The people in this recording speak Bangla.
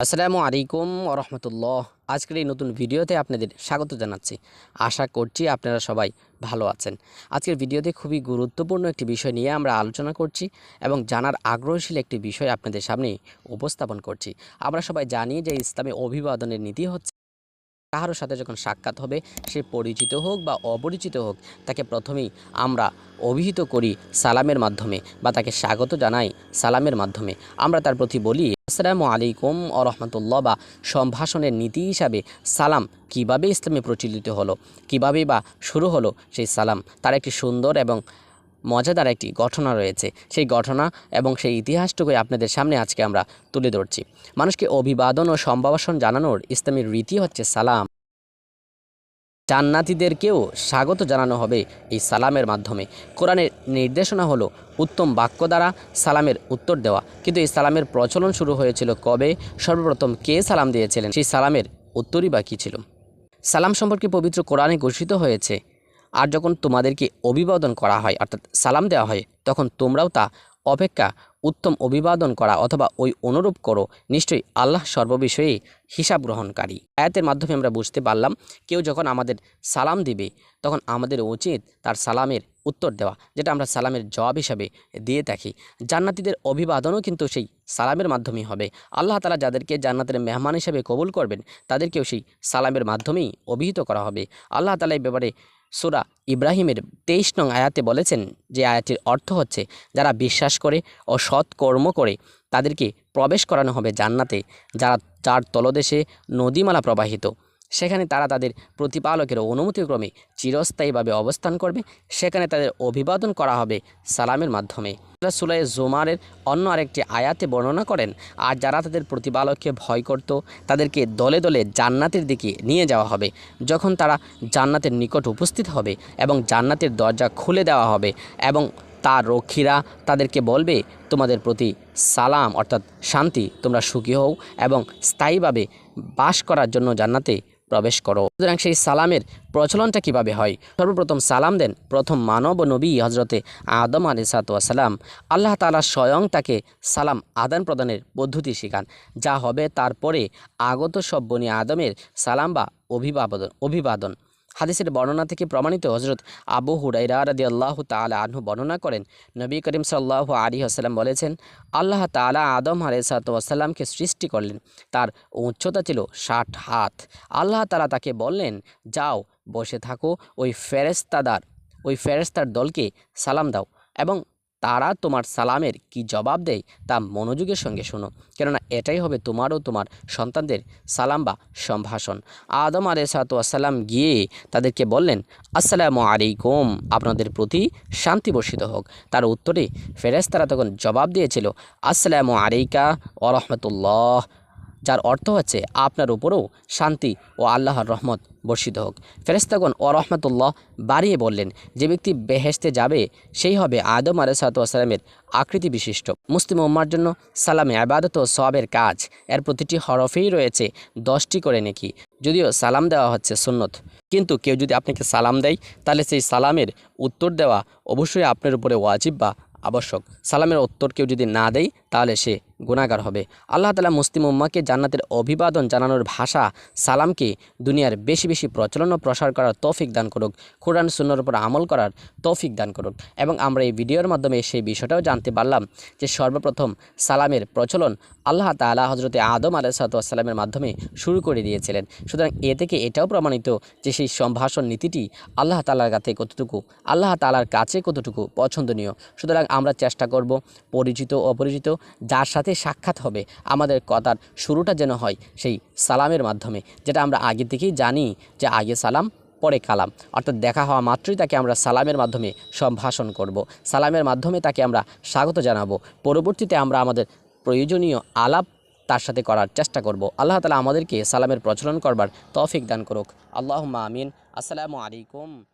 আসসালামু আলাইকুম রহমতুল্লাহ। আজকের এই নতুন ভিডিওতে আপনাদের স্বাগত জানাচ্ছি। আশা করছি আপনারা সবাই ভালো আছেন। আজকের ভিডিওতে খুবই গুরুত্বপূর্ণ একটি বিষয় নিয়ে আমরা আলোচনা করছি এবং জানার আগ্রহশীল একটি বিষয় আপনাদের সামনে উপস্থাপন করছি। আমরা সবাই জানি যে ইসলামে অভিবাদনের নীতি হচ্ছে কারোর সাথে যখন সাক্ষাৎ হবে, সে পরিচিত হোক বা অপরিচিত হোক, তাকে প্রথমেই আমরা অভিহিত করি সালামের মাধ্যমে বা তাকে স্বাগত জানাই সালামের মাধ্যমে। আমরা তার প্রতি বলি, আসসালামু আলাইকুম রহমতুল্লাহ বা সম্ভাষণের নীতি হিসাবে সালাম কীভাবে ইসলামে প্রচলিত হলো, কীভাবে বা শুরু হলো সেই সালাম? তার একটি সুন্দর এবং মজাদার একটি ঘটনা রয়েছে। সেই ঘটনা এবং সেই ইতিহাসটুকুই আপনাদের সামনে আজকে আমরা তুলে ধরছি। মানুষকে অভিবাদন ও সম্ভাষণ জানানোর ইসলামের রীতি হচ্ছে সালাম। জান্নাতিদেরকেও স্বাগত জানানো হবে এই সালামের মাধ্যমে। কোরআনের নির্দেশনা হলো উত্তম বাক্য দ্বারা সালামের উত্তর দেওয়া। কিন্তু এই সালামের প্রচলন শুরু হয়েছিল কবে? সর্বপ্রথম কে সালাম দিয়েছিলেন? সেই সালামের উত্তরই বা কী ছিল? সালাম সম্পর্কে পবিত্র কোরআনে ঘোষিত হয়েছে আর যখন তোমাদেরকে অভিবাদন করা হয়, অর্থাৎ সালাম দেওয়া হয়, তখন তোমরাও তা অপেক্ষা উত্তম অভিবাদন করা অথবা ওই অনুরূপ করো। নিশ্চয়ই আল্লাহ সর্ববিষয়ে হিসাব গ্রহণকারী। আয়াতের মাধ্যমে আমরা বুঝতে পারলাম, কেউ যখন আমাদের সালাম দিবে, তখন আমাদের উচিত তার সালামের উত্তর দেওয়া, যেটা আমরা সালামের জবাব হিসাবে দিয়ে থাকি। জান্নাতিদের অভিবাদনও কিন্তু সেই সালামের মাধ্যমেই হবে। আল্লাহ তালা যাদেরকে জান্নাতের মেহমান হিসেবে কবুল করবেন, তাদেরকেও সেই সালামের মাধ্যমেই অভিহিত করা হবে। আল্লাহ তালা এই ব্যাপারে সুরা ইব্রাহিমের তেইশ নং আয়াতে বলেছেন যে আয়াতির অর্থ হচ্ছে, যারা বিশ্বাস করে ও সৎ কর্ম করে, তাদেরকে প্রবেশ করানো হবে জান্নাতে, যারা যার তলদেশে নদীমালা প্রবাহিত। সেখানে তারা তাদের প্রতিপালকের অনুমতিক্রমে চিরস্থায়ীভাবে অবস্থান করবে। সেখানে তাদের অভিবাদন করা হবে সালামের মাধ্যমে। সুলাই জুমারের অন্য আরেকটি আয়াতে বর্ণনা করেন, আর যারা তাদের প্রতিপালককে ভয় করত, তাদেরকে দলে দলে জান্নাতের দিকে নিয়ে যাওয়া হবে। যখন তারা জান্নাতের নিকট উপস্থিত হবে এবং জান্নাতের দরজা খুলে দেওয়া হবে এবং তার রক্ষীরা তাদেরকে বলবে, তোমাদের প্রতি সালাম, অর্থাৎ শান্তি, তোমরা সুখী হও এবং স্থায়ীভাবে বাস করার জন্য জান্নাতে প্রবেশ করো। সুতরাং সেই সালামের প্রচলনটা কীভাবে হয়? সর্বপ্রথম সালাম দেন প্রথম মানব নবী হজরতে আদম আলী সালাম আল্লাহ তালা স্বয়ং তাকে সালাম আদান প্রদানের পদ্ধতি শেখান। যা হবে তারপরে আগত সব বনি আদমের সালাম বা অভিবাদন অভিবাদন। হাদিসের বর্ণনা থেকে প্রমাণিত হজরত আবু হুরাইরা রাদি আল্লাহ তালা আনহু বর্ণনা করেন। নবী করিম সাল্লাহ আলী আসসালাম বলেছেন, আল্লাহ তালা আদম আলাইসাল্লামকে সৃষ্টি করলেন। তার উচ্চতা ছিল ষাট হাত। আল্লাহ তালা তাকে বললেন, যাও, বসে থাকো, ওই ফেরেস্তাদার ওই ফেরেস্তার দলকে সালাম দাও এবং তারা তোমার সালামের কি জবাব দেয় তা মনোযোগের সঙ্গে শোনো। কেননা এটাই হবে তোমার ও তোমার সন্তানদের সালাম বা সম্ভাষণ। আদম আলাইসালাম গিয়ে তাদেরকে বললেন, আসসালামু আলাইকুম। আপনাদের প্রতি শান্তি বর্ষিত হোক। তার উত্তরে ফেরেস্তারা তখন জবাব দিয়েছিল, আসসালামু আলাইকা ওরহমতুল্লাহ রহমতুল্লাহ। যার অর্থ হচ্ছে আপনার উপরেও শান্তি ও আল্লাহর রহমত বর্ষিত হোক। ফেরেস্তাগণ ও রহমতুল্লাহ বাড়িয়ে বললেন, যে ব্যক্তি বেহেস্তে যাবে, সেই হবে আদম আলাইসালামের আকৃতি বিশিষ্ট। মুসলিম উম্মার জন্য সালামে আবাদত ও সবের কাজ। এর প্রতিটি হরফেই রয়েছে দশটি করে নেকি। যদিও সালাম দেওয়া হচ্ছে সুন্নত। কিন্তু কেউ যদি আপনাকে সালাম দেয়, তাহলে সেই সালামের উত্তর দেওয়া অবশ্যই আপনার উপরে ওয়াজিব বা আবশ্যক। সালামের উত্তর কেউ যদি না দেয়, তাহলে সে গুণাগার হবে। আল্লাহ তালা মুসলিম উম্মাকে জান্নাতের অভিবাদন জানানোর ভাষা, সালামকে দুনিয়ার বেশি বেশি প্রচলন ও প্রসার করার তৌফিক দান করুক, কোরআন সুন্নর উপর আমল করার তৌফিক দান করুক। এবং আমরা এই ভিডিওর মাধ্যমে সেই বিষয়টাও জানতে পারলাম যে সর্বপ্রথম সালামের প্রচলন আল্লাহ তালা হজরতে আদম আলাইসালামের মাধ্যমে শুরু করে দিয়েছিলেন। সুতরাং এ থেকে এটাও প্রমাণিত যে সেই সম্ভাষণ নীতিটি আল্লাহ তালার কাছে কতটুকু, আল্লাহ তালার কাছে কতটুকু পছন্দনীয়। সুতরাং আমরা চেষ্টা করব পরিচিত, অপরিচিত, যার সাথে সাক্ষাৎ হবে। আমাদের কথার শুরুটা যেন হয় সেই সালামের মাধ্যমে, যেটা আমরা আগে থেকেই জানি যে আগে সালাম, পরে কালাম। অর্থাৎ দেখা হওয়া মাত্রই তাকে আমরা সালামের মাধ্যমে সম্ভাষণ করব। সালামের মাধ্যমে তাকে আমরা স্বাগত জানাব। পরবর্তীতে আমরা আমাদের প্রয়োজনীয় আলাপ তার সাথে করার চেষ্টা করব। আল্লাহ তালা আমাদেরকে সালামের প্রচলন করবার তৌফিক দান করুক। আল্লাহ আমিন। আসসালামু আলাইকুম